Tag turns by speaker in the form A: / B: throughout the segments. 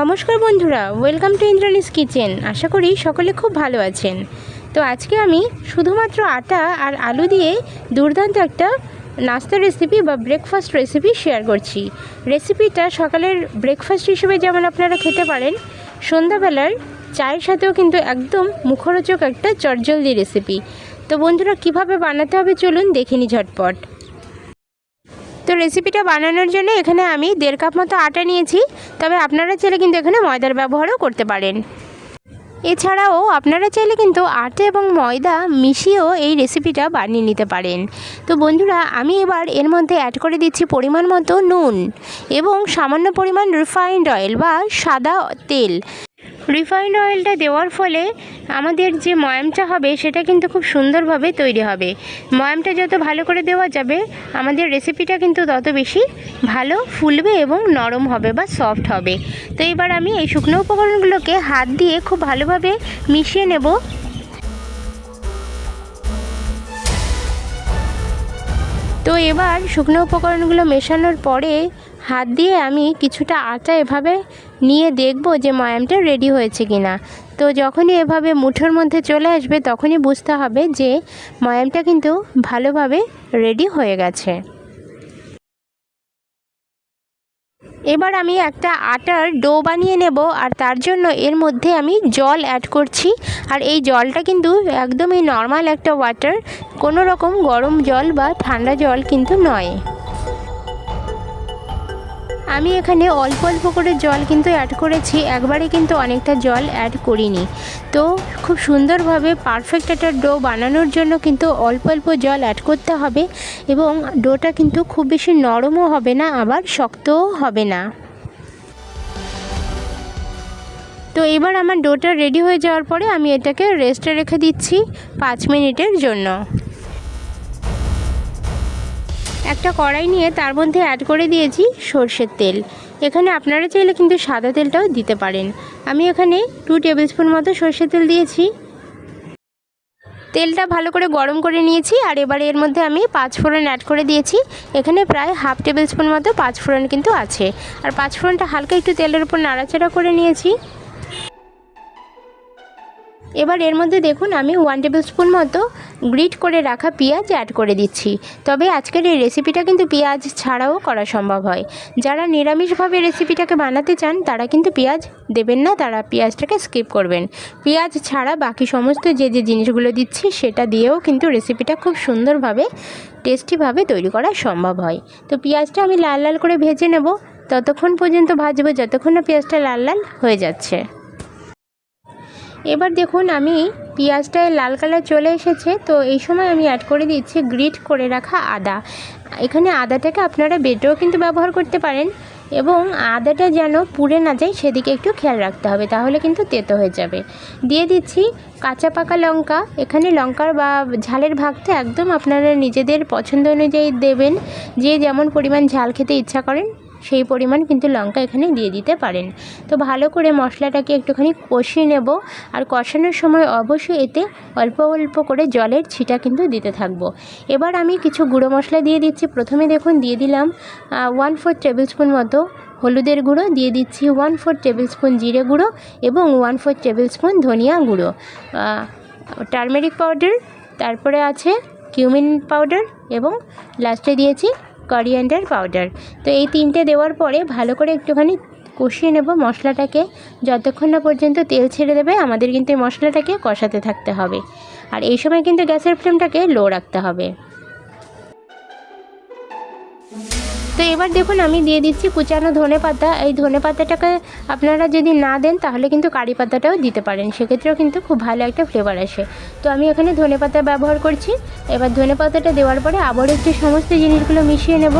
A: নমস্কার বন্ধুরা, welcome to Indrani's kitchen. আশা করি সকলে খুব ভালো আছেন। তো আজকে আমি শুধুমাত্র আটা আর আলু দিয়ে দুর্দান্ত একটা নাস্তা রেসিপি বা ব্রেকফাস্ট রেসিপি শেয়ার করছি। রেসিপিটা সকালের ব্রেকফাস্ট হিসেবে যেমন আপনারা খেতে পারেন, সন্ধ্যাবেলার চায়ের সাথেও কিন্তু একদম মুখরোচক একটা চটজলদি রেসিপি তো বন্ধুরা, কীভাবে বানাতে হবে চলুন দেখিনি ঝটপট। তো রেসিপিটা বানানোর জন্য এখানে আমি দেড় কাপ মতো আটা নিয়েছি। তবে আপনারা চাইলে কিন্তু এখানে ময়দার ব্যবহারও করতে পারেন। এছাড়াও আপনারা চাইলে কিন্তু আটা এবং ময়দা মিশিয়েও এই রেসিপিটা বানিয়ে নিতে পারেন। তো বন্ধুরা, আমি এবার এর মধ্যে অ্যাড করে দিচ্ছি পরিমাণ মতো নুন এবং সামান্য পরিমাণ রিফাইন্ড অয়েল বা সাদা তেল। রিফাইন্ড অয়েলটা দেওয়ার ফলে আমাদের যে ময়ামটা হবে, সেটা কিন্তু খুব সুন্দরভাবে তৈরি হবে। ময়ামটা যত ভালো করে দেওয়া যাবে, আমাদের রেসিপিটা কিন্তু তত বেশি ভালো ফুলবে এবং নরম হবে বা সফট হবে। তো এবার আমি এই শুকনো উপকরণগুলোকে হাত দিয়ে খুব ভালোভাবে মিশিয়ে নেব। তো এবার শুকনো উপকরণগুলো মেশানোর পরে হাত দিয়ে আমি কিছুটা আটা এভাবে নিয়ে দেখব যে ময়ামটা রেডি হয়েছে কি না তো যখনই এভাবে মুঠোর মধ্যে চলে আসবে তখনই বুঝতে হবে যে ময়ামটা কিন্তু ভালোভাবে রেডি হয়ে গেছে। এবার আমি একটা আটার ডো বানিয়ে নেব আর তার জন্য এর মধ্যে আমি জল অ্যাড করছি। আর এই জলটা কিন্তু একদমই নর্মাল একটা ওয়াটার কোনো রকম গরম জল বা ঠান্ডা জল কিন্তু নয়। আমি এখানে অল্প অল্প করে জল কিন্তু অ্যাড করেছি, একবারে কিন্তু অনেকটা জল অ্যাড করিনি। তো খুব সুন্দরভাবে পারফেক্ট একটা ডো বানানোর জন্য কিন্তু অল্প অল্প জল অ্যাড করতে হবে এবং ডোটা কিন্তু খুব বেশি নরমও হবে না, আবার শক্তও হবে না। তো এবার আমার ডোটা রেডি হয়ে যাওয়ার পরে আমি এটাকে রেস্টে রেখে দিচ্ছি পাঁচ মিনিটের জন্য। একটা কড়াই নিয়ে তার মধ্যে অ্যাড করে দিয়েছি সর্ষের তেল। এখানে আপনারা চাইলে কিন্তু সাদা তেলটাও দিতে পারেন। আমি এখানে টু টেবিল স্পুন মতো সর্ষের তেল দিয়েছি। তেলটা ভালো করে গরম করে নিয়েছি আর এবারে এর মধ্যে আমি পাঁচ ফোড়ন অ্যাড করে দিয়েছি। এখানে প্রায় হাফ টেবিল স্পুন মতো পাঁচ ফোড়ন কিন্তু আছে। আর পাঁচ ফোড়নটা হালকা একটু তেলের উপর নাড়াচাড়া করে নিয়েছি। এবার এর মধ্যে দেখুন আমি ওয়ান টেবিল স্পুন মতো গ্রিট করে রাখা পেঁয়াজ অ্যাড করে দিচ্ছি। তবে আজকের এই রেসিপিটা কিন্তু পেঁয়াজ ছাড়াও করা সম্ভব হয়। যারা নিরামিষভাবে রেসিপিটাকে বানাতে চান, তারা কিন্তু পেঁয়াজ দেবেন না, তারা পেঁয়াজটাকে স্কিপ করবেন। পেঁয়াজ ছাড়া বাকি সমস্ত যে যে জিনিসগুলো দিচ্ছি, সেটা দিয়েও কিন্তু রেসিপিটা খুব সুন্দরভাবে টেস্টিভাবে তৈরি করা সম্ভব হয়। তো পেঁয়াজটা আমি লাল লাল করে ভেজে নেব। ততক্ষণ পর্যন্ত ভাজবো, যতক্ষণ না পেঁয়াজটা লাল লাল হয়ে যাচ্ছে। এবার দেখুন আমি পেঁয়াজটায় লাল কালার চলে এসেছে, তো এই সময় আমি অ্যাড করে দিচ্ছি গ্রিট করে রাখা আদা। এখানে আদাটাকে আপনারা বেটেও কিন্তু ব্যবহার করতে পারেন এবং আদাটা যেন পুড়ে না যায় সেদিকে একটু খেয়াল রাখতে হবে, তাহলে কিন্তু তেতো হয়ে যাবে। দিয়ে দিচ্ছি কাঁচা পাকা লঙ্কা, এখানে লঙ্কার বা ঝালের ভাগটা একদম আপনারা নিজেদের পছন্দ অনুযায়ী দেবেন, যে যেমন পরিমাণ ঝাল খেতে ইচ্ছা করেন। সেই পরিমাণ কিন্তু লঙ্কা এখানে দিয়ে দিতে পারেন। তো ভালো করে মশলাটাকে একটুখানি কষিয়ে নেব। আর কষানোর সময় অবশ্যই এতে অল্প অল্প করে জলের ছিটা কিন্তু দিতে থাকব। এবার আমি কিছু গুঁড়ো মশলা দিয়ে দিচ্ছি। প্রথমে দেখুন দিয়ে দিলাম ওয়ান ফোর টেবিল স্পুন মতো হলুদের গুঁড়ো। দিয়ে দিচ্ছি ওয়ান ফোর টেবিল স্পুন জিরে গুঁড়ো এবং ওয়ান ফোর টেবিল স্পুন ধনিয়া গুঁড়ো। টারমেরিক পাউডার তারপরে আছে কিউমিন পাউডার এবং লাস্টে দিয়েছি করিয়েন্ডার পাউডার তো এই তিনটে দেওয়ার পরে ভালো করে একটুখানি কষিয়ে নেব মশলাটাকে। যতক্ষণ না পর্যন্ত তেল ছেড়ে দেবে, আমাদের কিন্তু এই মশলাটাকে কষাতে থাকতে হবে। আর এই সময় কিন্তু গ্যাসের ফ্লেমটাকে লো রাখতে হবে। তো এবার দেখুন, আমি দিয়ে দিচ্ছি কুচানো ধনে পাতা। এই ধনে পাতাটাকে আপনারা যদি না দেন, তাহলে কিন্তু কারি পাতাটাও দিতে পারেন। সেক্ষেত্রেও কিন্তু খুব ভালো একটা ফ্লেভার আসে। তো আমি এখানে ধনে পাতা ব্যবহার করছি। এবার ধনে পাতাটা দেওয়ার পরে আবার একটু সমস্ত জিনিসগুলো মিশিয়ে নেব।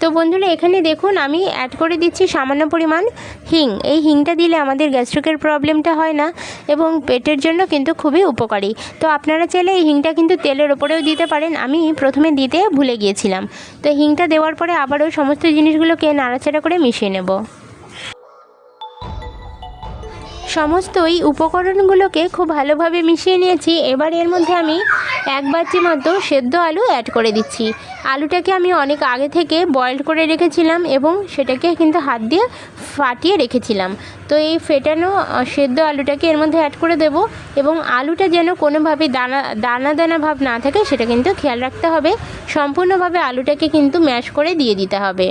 A: তো বন্ধুরা, এখানে দেখুন আমি অ্যাড করে দিচ্ছি সামান্য পরিমাণ হিং। এই হিংটা দিলে আমাদের গ্যাস্ট্রিকের প্রবলেমটা হয় না এবং পেটের জন্য কিন্তু খুবই উপকারী। তো আপনারা চাইলে এই হিংটা কিন্তু তেলের ওপরেও দিতে পারেন। আমি প্রথমে দিতে ভুলে গিয়েছিলাম। তো হিংটা দেওয়ার পরে আবারও সমস্ত জিনিসগুলোকে নাড়াচাড়া করে মিশিয়ে নেব। সমস্তই উপকরণগুলোকে খুব ভালোভাবে মিশিয়ে নিয়েছি। এবার এর মধ্যে আমি এক বাটি মতো সেদ্ধ আলু অ্যাড করে দিচ্ছি। আলুটাকে আমি অনেক আগে থেকে বয়েল করে রেখেছিলাম এবং সেটাকে কিন্তু হাত দিয়ে ফাটিয়ে রেখেছিলাম। তো এই ফেটানো সেদ্ধ আলুটাকে এর মধ্যে অ্যাড করে দেব এবং আলুটা যেন কোনোভাবে দানা দানা দানা ভাব না থাকে, সেটা কিন্তু খেয়াল রাখতে হবে। সম্পূর্ণভাবে আলুটাকে কিন্তু ম্যাশ করে দিয়ে দিতে হবে।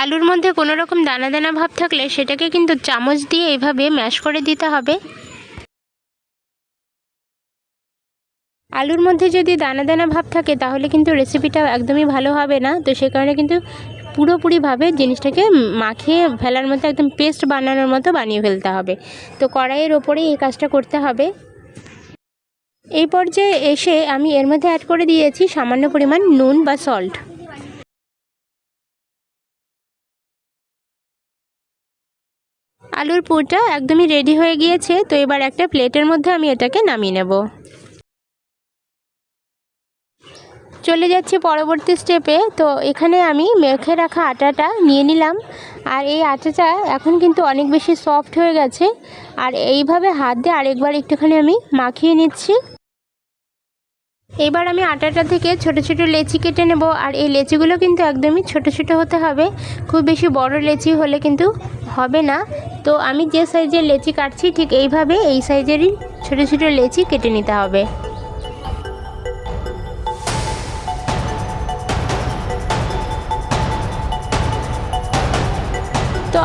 A: আলুর মধ্যে কোনো রকম দানা দানা ভাব থাকলে সেটাকে কিন্তু চামচ দিয়ে এইভাবে ম্যাশ করে দিতে হবে। আলুর মধ্যে যদি দানা দানা ভাব থাকে তাহলে কিন্তু রেসিপিটা একদমই ভালো হবে না। তো সে কারণে কিন্তু পুরোপুরিভাবে জিনিসটাকে মাখিয়ে ফেলার মতো, একদম পেস্ট বানানোর মতো বানিয়ে ফেলতে হবে। তো কড়াইয়ের ওপরেই এই কাজটা করতে হবে। এই পর্যায়ে এসে আমি এর মধ্যে অ্যাড করে দিয়েছি সামান্য পরিমাণ নুন বা সল্ট আলুর পুরটা একদমই রেডি হয়ে গিয়েছে, তো এবার একটা প্লেটের মধ্যে আমি এটাকে নামিয়ে নেব। চলে যাচ্ছি পরবর্তী স্টেপে তো এখানে আমি মেখে রাখা আটাটা নিয়ে নিলাম। আর এই আটাটা এখন কিন্তু অনেক বেশি সফট হয়ে গেছে, আর এইভাবে হাত দিয়ে আরেকবার একটুখানি আমি মাখিয়ে নিচ্ছি। এবার আমি আটাটা থেকে ছোট ছোট লেচি কেটে নেব, আর এই লেচিগুলো কিন্তু একদমই ছোট ছোট হতে হবে। খুব বেশি বড় লেচি হলে কিন্তু হবে না। তো আমি যে সাইজের লেচি কাটছি, ঠিক এইভাবে এই সাইজেরই ছোট ছোট লেচি কেটে নিতে হবে।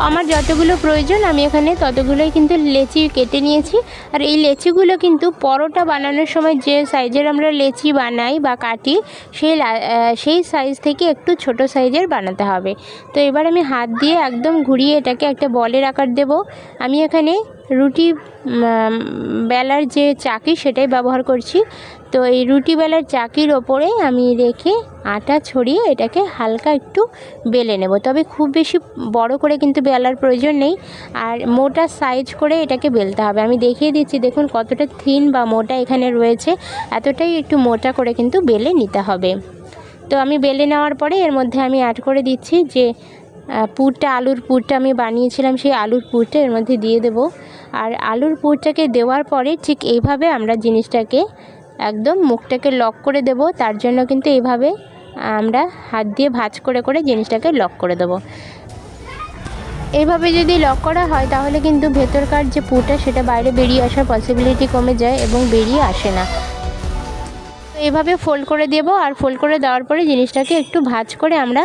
A: আমার যতগুলো প্রয়োজন, আমি এখানে ততগুলোই কিন্তু লেচি কেটে নিয়েছি। আর এই লেচিগুলো কিন্তু পরোটা বানানোর সময় যে সাইজের আমরা লেচি বানাই বা কাটি, সেই সেই সাইজ থেকে একটু ছোট সাইজের বানাতে হবে। তো এবার আমি হাত দিয়ে একদম ঘুরিয়ে এটাকে একটা বলের আকার দেব। আমি এখানে রুটি বেলার যে চাকি সেটাই ব্যবহার করছি। তো এই রুটি বেলার চাকির ওপরে আমি রেখে আটা ছড়িয়ে এটাকে হালকা একটু বেলে নেব। তবে খুব বেশি বড় করে কিন্তু বেলার প্রয়োজন নেই। আর মোটা সাইজ করে এটাকে বেলতে হবে। আমি দেখিয়ে দিচ্ছি, দেখুন কতটা থিন বা মোটা এখানে রয়েছে। এতটাই একটু মোটা করে কিন্তু বেলে নিতে হবে। তো আমি বেলে নেওয়ার পরে এর মধ্যে আমি অ্যাড করে দিচ্ছি যে পুরটা, আলুর পুরটা আমি বানিয়েছিলাম, সেই আলুর পুরটা এর মধ্যে দিয়ে দেব। আর আলুর পুরটাকে দেওয়ার পরে ঠিক এইভাবে আমরা জিনিসটাকে একদম মুখটাকে লক করে দেব। তার জন্য কিন্তু এইভাবে আমরা হাত দিয়ে ভাঁজ করে করে জিনিসটাকে লক করে দেবো। এইভাবে যদি লক করা হয়, তাহলে কিন্তু ভেতরকার যে পুরটা, সেটা বাইরে বেরিয়ে আসার পসিবিলিটি কমে যায় এবং বেরিয়ে আসে না। এভাবে ফোল্ড করে দেব আর ফোল্ড করে দেওয়ার পরে জিনিসটাকে একটু ভাজ করে আমরা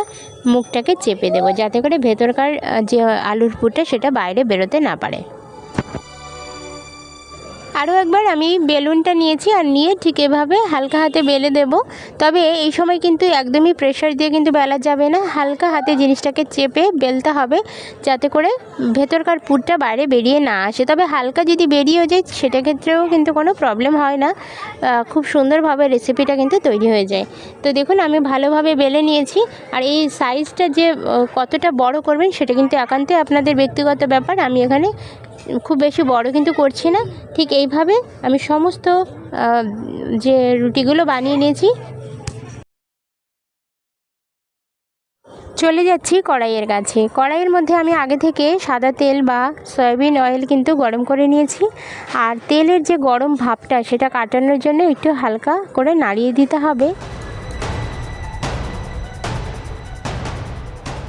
A: মুখটাকে চেপে দেব, যাতে করে ভেতরকার যে আলুর পুরটা সেটা বাইরে বেরোতে না পারে। আরও একবার আমি বেলুনটা নিয়েছি আর নিয়ে ঠিক এভাবে হালকা হাতে বেলে দেব। তবে এই সময় কিন্তু একদমই প্রেশার দিয়ে কিন্তু বেলা যাবে না। হালকা হাতে জিনিসটাকে চেপে বেলতে হবে যাতে করে ভেতরকার পুরটা বাইরে বেরিয়ে না আসে। তবে হালকা যদি বেরিয়েও যায় সেটা ক্ষেত্রেও কিন্তু কোনো প্রবলেম হয় না। খুব সুন্দরভাবে রেসিপিটা কিন্তু তৈরি হয়ে যায়। তো দেখুন, আমি ভালোভাবে বেলে নিয়েছি। আর এই সাইজটা যে কতটা বড় করবেন সেটা কিন্তু একান্তই আপনাদের ব্যক্তিগত ব্যাপার। আমি এখানে খুব বেশি বড় কিন্তু করছি না। ঠিক এইভাবে আমি সমস্ত যে রুটিগুলো বানিয়ে নিয়েছি। চলে যাচ্ছি কড়াইয়ের কাছে। কড়াইয়ের মধ্যে আমি আগে থেকে সাদা তেল বা সয়াবিন অয়েল কিন্তু গরম করে নিয়েছি। আর তেলের যে গরম ভাবটা সেটা কাটানোর জন্য একটু হালকা করে নাড়িয়ে দিতে হবে।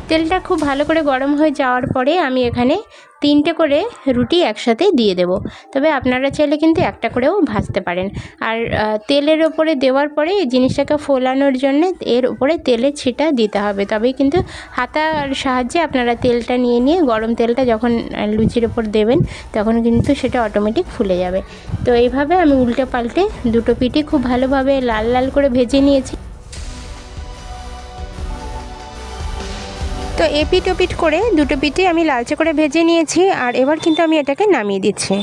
A: তেলটা খুব ভালো করে গরম হয়ে যাওয়ার পরে আমি এখানে তিনটে করে রুটি একসাথে দিয়ে দেব। তবে আপনারা চাইলে কিন্তু একটা করেও ভাজতে পারেন। আর তেলের ওপরে দেওয়ার পরে এই জিনিসটাকে ফোলানোর জন্য এর উপরে তেলের ছিটা দিতে হবে। তবেই কিন্তু হাতার সাহায্যে আপনারা তেলটা নিয়ে নিয়ে গরম তেলটা যখন লুচির ওপর দেবেন, তখন কিন্তু সেটা অটোমেটিক ফুলে যাবে। তো এইভাবে আমি উল্টে পাল্টে দুটো পিঠই খুব ভালোভাবে লাল লাল করে ভেজে নিয়েছি। তো এপিট ওপিট করে দুটো পিঠে আমি লালচে করে ভেজে নিয়েছি আর এবার কিন্তু আমি এটাকে নামিয়ে দিচ্ছি।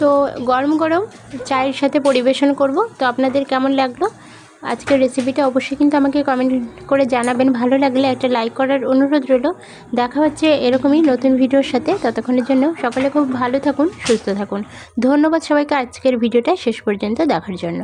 A: তো গরম গরম চায়ের সাথে পরিবেশন করব। তো আপনাদের কেমন লাগল? আজকের রেসিপিটা অবশ্যই কিন্তু আমাকে কমেন্ট করে জানাবেন। ভালো লাগলে একটা লাইক করার অনুরোধ রইল। দেখা হচ্ছে এরকমই নতুন ভিডিওর সাথে। ততক্ষণের জন্য সকলে খুব ভালো থাকুন, সুস্থ থাকুন। ধন্যবাদ সবাইকে। আজকের ভিডিওটা শেষ পর্যন্ত দেখার জন্য।